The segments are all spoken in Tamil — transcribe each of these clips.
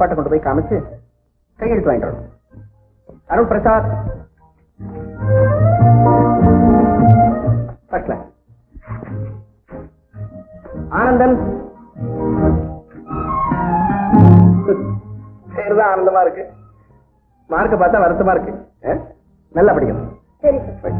அப்பாட்ட கொண்டு போய் காமிச்சு கையெழுத்து வாங்கிட்டு வரணும். Arun Prasad. First class Anandan. பேருதான் ஆனந்தமா இருக்கு. மார்க்க பார்த்தா வருத்தமா இருக்கு? நல்லா படிக்கணும். சார்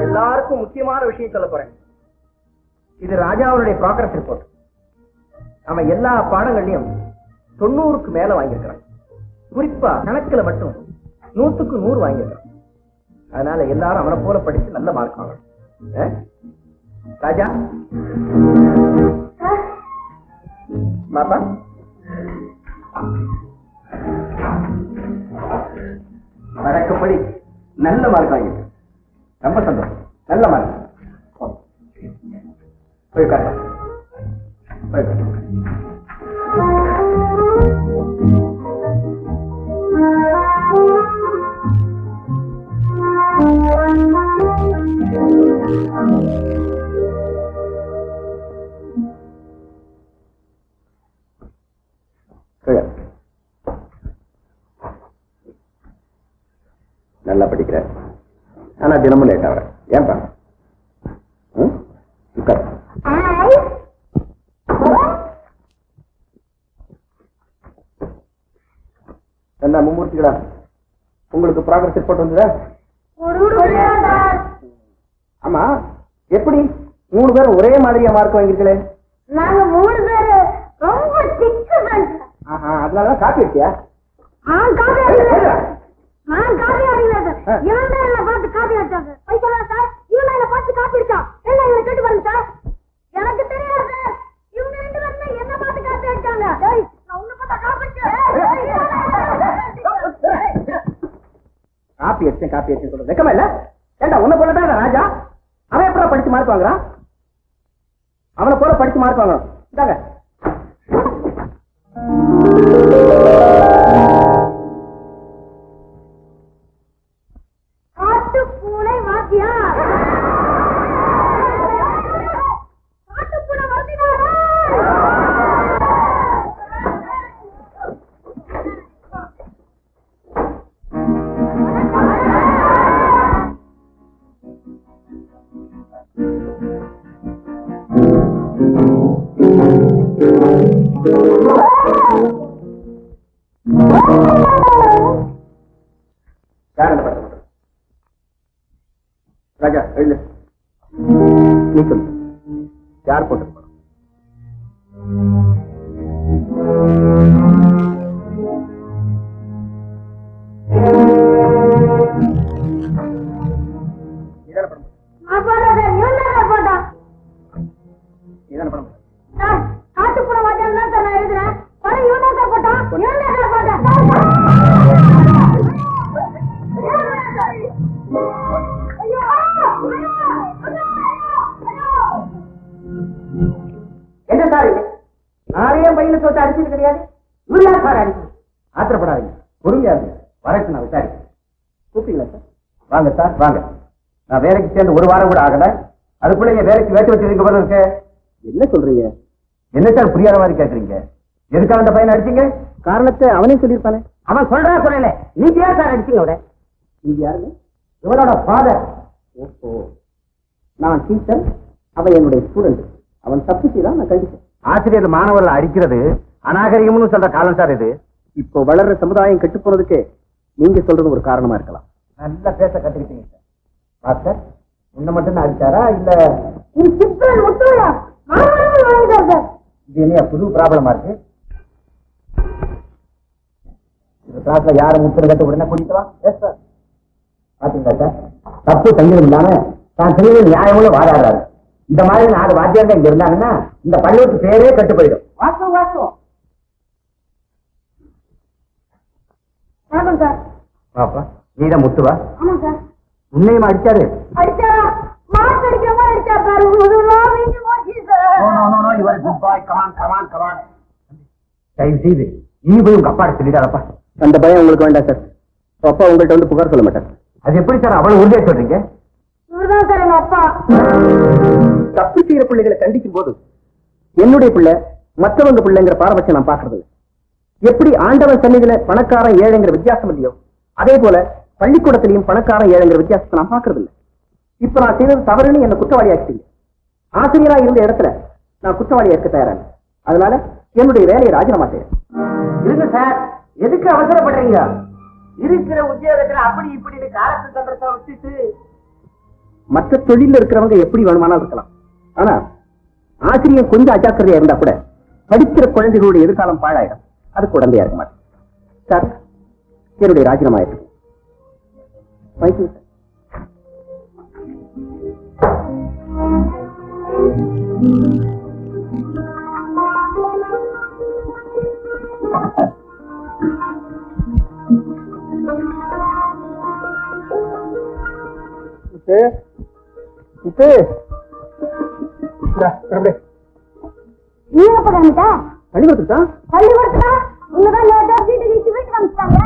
எல்லாருக்கும் முக்கியமான விஷயம் சொல்ல போறேன். இது ராஜாவுடைய ப்ராக்ரஸ் ரிப்போர்ட் அவன் எல்லா பாடங்கள்லயும் தொண்ணூறுக்கு மேல வாங்கியிருக்கிறான் குறிப்பா கணக்குல மட்டும் நூத்துக்கு நூறு வாங்கியிருக்கான் அதனால எல்லாரும் அவனை போல படிச்சு நல்ல மார்க் வாங்கணும். ராஜா? பாப்பா வழக்கப்படி நல்ல மார்க் வாங்கியிருக்கேன் ரொம்ப சந்தோஷம். நல்ல மார்க் போய் உட்காரு. போய் நல்லா படிக்கிற. ஆனா தினமும் லேட் ஆகிற ஏன்பா? ம்? உட்காரு என்ன மும்மூர்த்திகளா ப்ராக்ரஸ் ரிப்போர்ட் வந்ததா? ஆமா. எப்படி? மூணு பேரும் ஒரே மாதிரியா மார்க் வாங்கிருக்கலே நாங்க மூணு பேரு ரொம்ப திக்கு ஆஹா அதனாலதான் காப்பி எடுத்தியா? நான் காபி ஏய், அடிக்கல ஏய்டா. நான் காபி அடிக்கல சார் ஆ. இவன் என்ன பார்த்து காபி அடிச்சாங்க போய் சார் இவன் என்ன பார்த்து காபி அடிச்சான் என்ன இவனை கேட்டு பாருங்க சார் எனக்கு தெரியாது சார் இவங்க ரெண்டு பேரும் தான் என்ன பார்த்து காபி அடிச்சாங்க ஏய், நான் உன்னை பார்த்தா காபி காப்பி அடிச்சேன் காப்பி அடிச்சேன் சொல்ற வெக்கமா இல்ல? ஏண்டா உன்னை போலதான் ராஜா? அவன் எப்படா படிச்சு மார்க் வாங்குறான்? அவனை போல படிச்சு மார்க் வாங்கணும் இந்தாங்க. பையனை தோத்து அடிச்சது கிடையாது. இவர் யார் சார் அடிச்சு ஆத்திரப்படாதீங்க. பொறுமையா இருங்க. வரட்டு நான் விசாரிக்கிறேன். கூப்பிட்டீங்களா சார்? வாங்க சார் வாங்க. நான் வேலைக்கு சேர்ந்து ஒரு வாரம் கூட ஆகல. அதுக்குள்ள என் வேலைக்கு வேட்டு வச்சிருக்க போல இருக்கு. என்ன சொல்றீங்க? என்ன சார் புரியாத மாதிரி கேக்குறீங்க? எதுக்காக அந்த பையனை அடிச்சீங்க? காரணத்தை அவனே சொல்லியிருப்பானே. அவன் சொல்றா சொல்லல. நீங்க ஏன் சார் அடிச்சீங்க அவரை நீங்க யாருங்க? இவனோட ஃபாதர் ஓஹோ. நான் டீச்சர் அவன் என்னுடைய ஸ்டூடெண்ட் அவன் தப்பு செய்தான் நான் கண்டிப்பேன் ஆசிரியர் மாணவர்கள் அடிக்கிறது அநாகரிகம்னு சொல்ற காலம் சார் இது. இப்போ வளர்ற சமுதாயம் கெட்டு போனதுக்கு நீங்க சொல்றது ஒரு காரணமா இருக்கலாம். நல்லா பேச கத்துக்கிட்டீங்க சார். மாஸ்டர் உன்னை மட்டும் தான் அடிச்சாரா இல்ல? இது என்ன புது ப்ராப்ளமா இருக்கு? இந்த கிளாஸ்ல யாரை முத்திர கட்ட உடனே கூட்டிட்டு வா? எஸ் சார் பாத்தீங்களா சார்? தப்பு செஞ்சது இல்லாம தான் செய்யறது நியாயமுள்ள வாதாடுறாரு. இந்த மாதிரி நாலு வாத்தியார்கள் இங்க இருந்தாங்கன்னா இந்த பள்ளிக்கு பேரே கட்டு போயிடும். வாசம் வாசம். வணக்கம் சார். பாப்பா நீதான் முத்துவா? ஆமாம் சார். உன்னையும் அடிச்சாரு. அடிச்சாரா? மார்க் அடிக்கிற மாதிரி சார். முதலாம் வீங்கி போச்சு சார். தயவு செய்து நீ போய் உங்க அப்பா சொல்லிடாதப்பா. அந்த பயம் உங்களுக்கு வேண்டாம் சார். அப்பா உங்கள்கிட்ட வந்து புகார் சொல்ல மாட்டார். அது எப்படி சார்? அவ்வளவு உறுதியா சொல்றீங்க? இவர்தான் சார் எங்க அப்பா. தப்பு செய்யற பிள்ளைகளை கண்டிக்கும் போது என்னுடைய பிள்ளை மற்றவங்க பிள்ளைங்கிற பாரபட்சம் நான் பாக்குறது. எப்படி ஆண்டவன் சன்னிதியில பணக்காரன் ஏழைங்கிற வித்தியாசம் இல்லையோ அதே போல பள்ளிக்கூடத்திலையும் பணக்காரன் ஏழைங்கிற வித்தியாசத்தை நான் பாக்குறது இல்ல. இப்ப நான் செய்தது தவறுன்னு என்ன குற்றவாளி ஆக்கிட்டீங்க. ஆசிரியரா இருந்த இடத்துல நான் குற்றவாளியா இருக்க தயாரா இல்ல. அதனால என்னுடைய வேலையை ராஜினாமா செய்யறேன் இருங்க சார் எதுக்கு அவசரப்படுறீங்க? இருக்கிற உத்தியோகத்துல அப்படி இப்படி காலத்து தண்டத்தை விட்டுட்டு மற்ற தொழில இருக்கிறவங்க எப்படி வேணுமானாலும் இருக்கலாம். ஆனா ஆசிரியர் கொஞ்சம் அஜாக்கிரதையா இருந்தா கூட படிக்கிற குழந்தைகளுடைய எதிர்காலம் பாழாயிடும். அது குழந்தையா இருக்க மாட்டேன். சார் என்னுடைய ராஜினாமா இருக்கு தேங்க்யூ சார் இப்போ நீ எப்ப கிளம்பிட்ட பள்ளிக்கூடத்துக்கு தான் பள்ளிக்கூடத்துல உன்னதான் லேட்டா வீட்டுக்கு வீட்டு வீட்டுக்கு அனுப்பிச்சிட்டாங்க.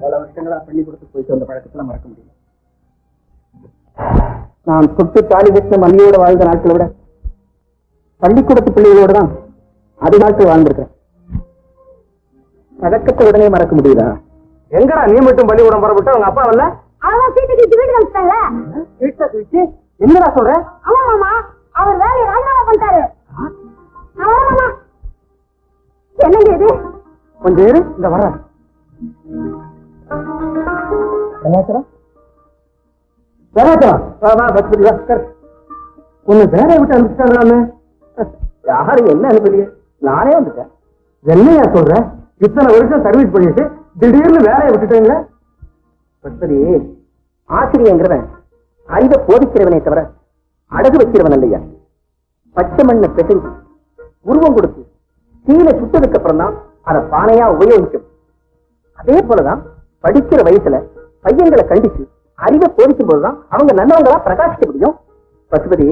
பல வருஷங்களா பள்ளிக்கூடத்துக்கு போயிட்டு வந்த பழக்கத்துல மறக்க முடியும் நான் தொட்டு தாலி வச்ச மல்லியோட வாழ்ந்த நாட்களை விட பள்ளிக்கூடத்து பிள்ளைகளோட தான் அதிக நாட்கள் வாழ்ந்திருக்கிறேன் பழக்கத்தை உடனே மறக்க முடியுதா? எங்கடா நீ மட்டும் பள்ளிக்கூடம் புறப்பட்டு அவங்க அப்பா வரல? அவன் வீட்டுக்கு அனுப்பிச்சிட்டாங்க வீட்டை வச்சு என்னடா சொல்ற? ஆமா மாமா. அவர் வேலையை ராஜினாமா பண்ணிட்டாரு. மாமா. என்னங்க இது? கொஞ்சம் இரு இந்த வர கலாச்சாரம் கலாச்சாரம் வா வா பஸ் வா உட்கார். உன்னை வேலையை விட்டு அனுப்பிச்சிட்டாங்களாமே. யாரு என்ன அனுப்பலையே? நானே வந்துட்டேன். என்னையா சொல்ற? இத்தனை வருஷம் சர்வீஸ் பண்ணிட்டு திடீர்னு வேலையை விட்டுட்டேங்க பத்மதி ஆசிரியங்கிறவன் அறிவை போதிக்கிறவனே தவிர அடகு வைக்கிறவன் இல்லையா பச்சை மண்ணை பெசஞ்சு உருவம் கொடுத்து கீழே சுட்டதுக்கு அப்புறம் தான் அதை பானையா உபயோகிக்கும். அதே போலதான் படிக்கிற வயசுல பையன்களை கண்டிச்சு அறிவை போதிக்கும் போதுதான் அவங்க நல்லவங்களா பிரகாசிக்க முடியும். பசுபதி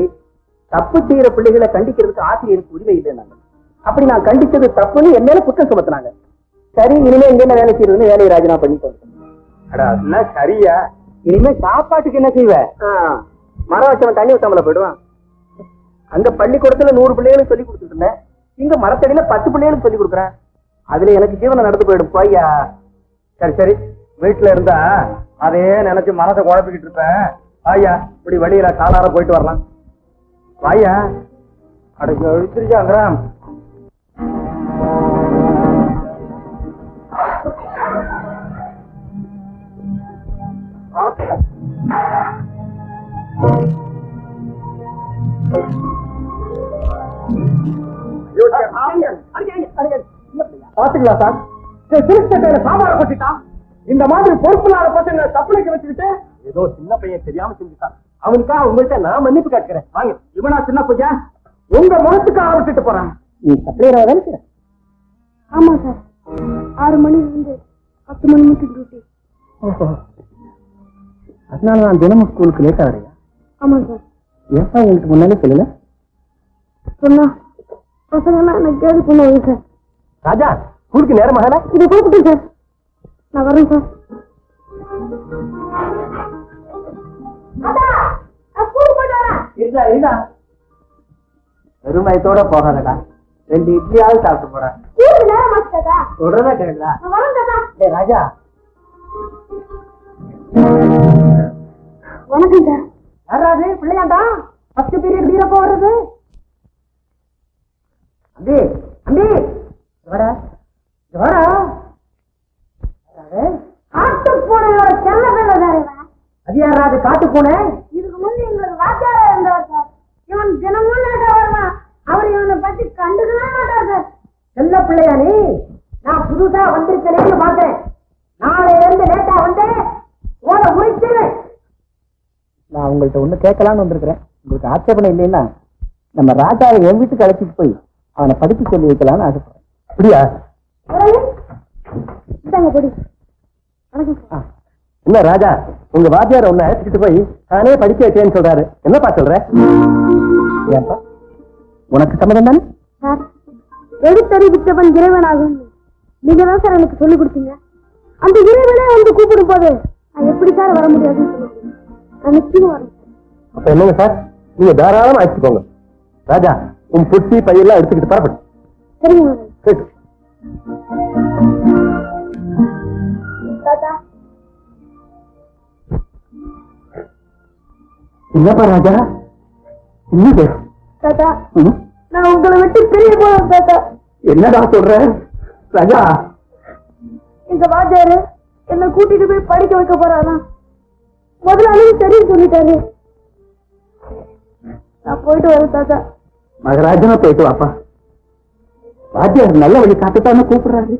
தப்பு செய்யற பிள்ளைகளை கண்டிக்கிறதுக்கு ஆசிரியருக்கு உரிமை இல்லைன்னாங்க. அப்படி நான் கண்டிச்சது தப்புன்னு என் மேல குற்றம் சுமத்துனாங்க. சரி இனிமே இங்க என்ன வேலை செய்யறதுன்னு வேலையை ராஜினா பண்ணிட்டு அதெல்லாம் சரியா? இனிமே சாப்பாட்டுக்கு என்ன செய்வ? மரம் வச்சவன் தண்ணி ஊத்தாமல போயிடுவான். அங்க பள்ளிக்கூடத்துல நூறு பிள்ளைகளுக்கு சொல்லி கொடுத்துட்டு இருந்தேன். இங்க மரத்தடியில பத்து பிள்ளைகளுக்கு சொல்லி கொடுக்குறேன். அதுல எனக்கு ஜீவனம் நடந்து போயிடும். போய்யா? சரி சரி. வீட்டுல இருந்தா அதையே நினைச்சு மனசை குழப்பிக்கிட்டு இருப்பேன். வாயா இப்படி வழியில காலார போயிட்டு வரலாம். வாயா அடைக்கு எழுத்திருச்சாங்கிறான் பாத்துக்கலாம் சார்? திருச்சட்டையில சாமார கொட்டிட்டான் இந்த மாதிரி பொறுப்பு இல்லாத பசங்க சப்ளைக்கு வச்சுக்கிட்டு ஏதோ சின்ன பையன் தெரியாம செஞ்சுட்டான். அவனுக்காக உங்கள்கிட்ட நான் மன்னிப்பு கேட்கிறேன். வாங்க இவனா சின்ன பையன்? உங்க முகத்துக்காக விட்டுட்டு போறான். நீ சப்ளையரா தானே ஆமா சார். ஆறு மணில இருந்து பத்து மணி மட்டும் டியூட்டி அதனால நான் தினமும் ஸ்கூலுக்கு லேட்டா வரையா ஆமா சார். ஏப்பா உங்களுக்கு முன்னாலே சொல்லல? சொன்னா. பசங்கெல்லாம் எனக்கு கேள்வி பண்ணுவாங்க சார். ராஜா ஸ்கூலுக்கு நேரமாக இதை கொடுத்துட்டேன் சார். நான் வரேன் சார். பெருமயத்தோட போகாதடா. ரெண்டு இட்லியாவது சாப்பிட்டு போடா. சொல்றதா கேளுடா. டேய் ராஜா. வணக்கம் சார். யாராவது பிள்ளையாண்டா? பத்து பீரியட் வீரப்போ வருது அம்பி அம்பி வாடா. இங்க காட்டு பூனையோட செல்ல அது யாராவது காட்டு பூனை? இதுக்கு முன்னே எங்களுக்கு வாத்தியாரா இருந்தவர் சார். இவன் தினமும் லேட்டா வருவான். அவர் இவனை பத்தி கண்டுக்கவே மாட்டார் சார். செல்ல பிள்ளையா நீ நான் புதுசா வந்திருக்கேன்னு பார்த்தேன் நாளையில இருந்து லேட்டா வந்து ஓட உரைச்சிருவேன் நான் கேட்கலாம்னு வந்திருக்கிறேன். உங்களுக்கு ஆட்சேபணம் இல்லைன்னா நம்ம ராஜாவை என் வீட்டுக்கு அழைச்சிட்டு போய் அவனை படிக்க சொல்லி வைக்கலாம்னு ஆசைப்படுறேன். அப்படியா இல்ல ராஜா உங்க வாத்தியார் உன்னை அழைச்சிட்டு போய் நானே படிக்க வைக்கிறேன்னு சொல்றாரு. என்னப்பா சொல்ற? ஏன்பா உனக்கு சம்மதம் தானே? எழுத்தறிவித்தவன் இறைவனாகும். நீங்க தான் சார் எனக்கு சொல்லி கொடுத்தீங்க. அந்த இறைவனே வந்து கூப்பிடும் போது நான் எப்படி சார் வர முடியாதுன்னு சொல்லுங்க நான் நிச்சயம் அப்ப என்னங்க சார்? நீங்க தாராளமா அழைச்சிக்கோங்க. ராஜா உன் புட்டி பையெல்லாம் எடுத்துக்கிட்டு பரப்படு சரிங்க. சரி. என்னப்பா ராஜா? என்னது தாத்தா? நான் உங்களை விட்டு பிரிய போறேன் தாத்தா. என்னடா சொல்ற? ராஜா. எங்க வாத்தியாரு என்ன கூட்டிட்டு போய் படிக்க வைக்க போறாராம். முதலாளியும் சரின்னு சொல்லிட்டாரு. நான் போயிட்டு வரேன் தாத்தா. மகராஜனா போயிட்டு வாப்பா. வாத்தியார் நல்ல வழி காட்டுத்தானே கூப்பிடுறாரு.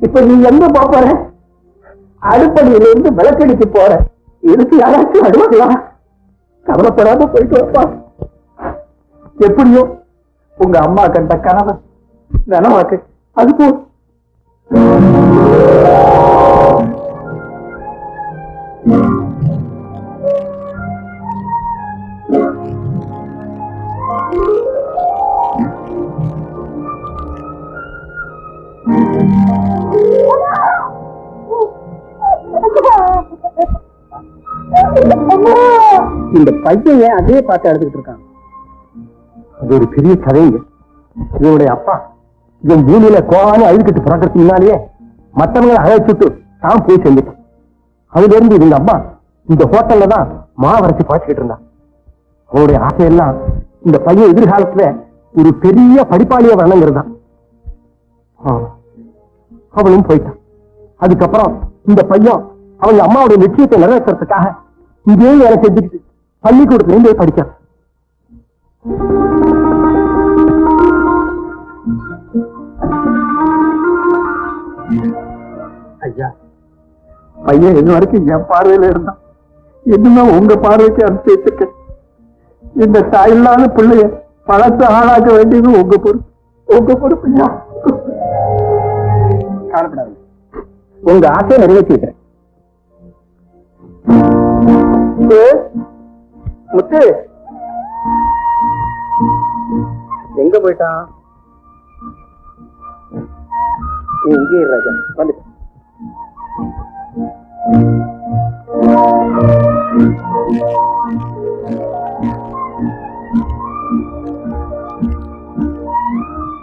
இப்ப நீ எங்க போற? அடுப்படியில இருந்து விளக்கடிக்கு போற. இதுக்கு யாராச்சும் அடுவாங்களா கவலைப்படாம போயிட்டு வாப்பா. எப்படியோ உங்க அம்மா கண்ட கனவை நனவாக்கு. அது போ. இந்த பையன் ஏன் அதே பார்த்து எடுத்துக்கிட்டு இருக்கான்? அது ஒரு பெரிய கதைங்க. இவனுடைய அப்பா இவன் பூமியில கோவானு அழுதுகிட்டு பிறக்கிறதுக்கு முன்னாலேயே மத்தவங்களை அழைச்சிட்டு தான் போய் செஞ்சுட்டான் அதுல இருந்து இவங்க அம்மா இந்த ஹோட்டல்ல தான் மாவரைச்சு பாய்ச்சிக்கிட்டு இருந்தான் அவனுடைய ஆசையெல்லாம் இந்த பையன் எதிர்காலத்துல ஒரு பெரிய படிப்பாளிய வரணுங்கிறதான் அவனும் போயிட்டான். அதுக்கப்புறம் இந்த பையன் அவங்க அம்மாவுடைய நிச்சயத்தை நிறைவேற்றுறதுக்காக இதே வேலை செஞ்சுக்கிட்டு பள்ளிக்கூடத்துலயும் போய் ஐயா பையன் இது வரைக்கும் என் பார்வையில இருந்தான். இன்னுமே உங்க பார்வைக்கு அனுப்பிச்சு வச்சிருக்கேன் இந்த தாயில்லாத பிள்ளைய பழத்தை ஆளாக்க வேண்டியது உங்க பொறுப்பு. உங்க பொறுப்பு ஐயா. உங்க ஆசையை நிறைவேற்றி முத்து, முத்து. எங்க போயிட்டான்? நீ இங்கே ராஜா. வந்து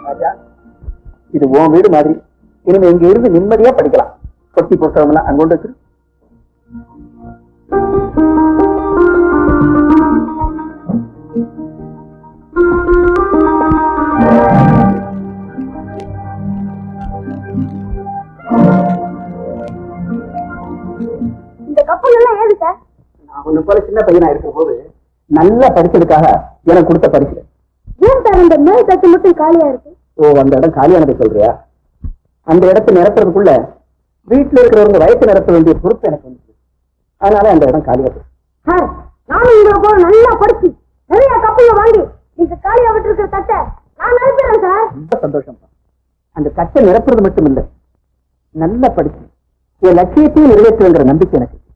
ராஜா இது உன் வீடு மாதிரி. இனிமே இங்க இருந்து நிம்மதியா படிக்கலாம். பொட்டி புத்தகம் எல்லாம் அங்க கொண்டு வச்சிரு. உன்னை போல சின்ன பையனா இருக்கும் போது நல்லா படிச்சதுக்காக எனக்கு கொடுத்த பரிசு. ஏன் சார் இந்த மேல் தட்டு மட்டும் காலியா இருக்கு? ஓ அந்த இடம் காலியானதை சொல்றியா? அந்த இடத்தை நிரப்புறதுக்குள்ள வீட்டுல இருக்கிறவங்க வயசு நிரப்ப வேண்டிய பொறுப்பு எனக்கு வந்துச்சு. அதனால அந்த இடம் காலியா போச்சு. சார் நானும் உங்களை போல நல்லா படிச்சு நிறைய கப்பல்ல வாங்கி நீங்க காலியா விட்டு இருக்கிற தட்டை நான் நினைக்கிறேன் சார். ரொம்ப சந்தோஷம் அந்த கட்டை நிரப்புறது மட்டும் இல்ல நல்லா படிச்சு. என் லட்சியத்தையும் நிறைவேற்றுங்கிற நம்பிக்கை எனக்கு.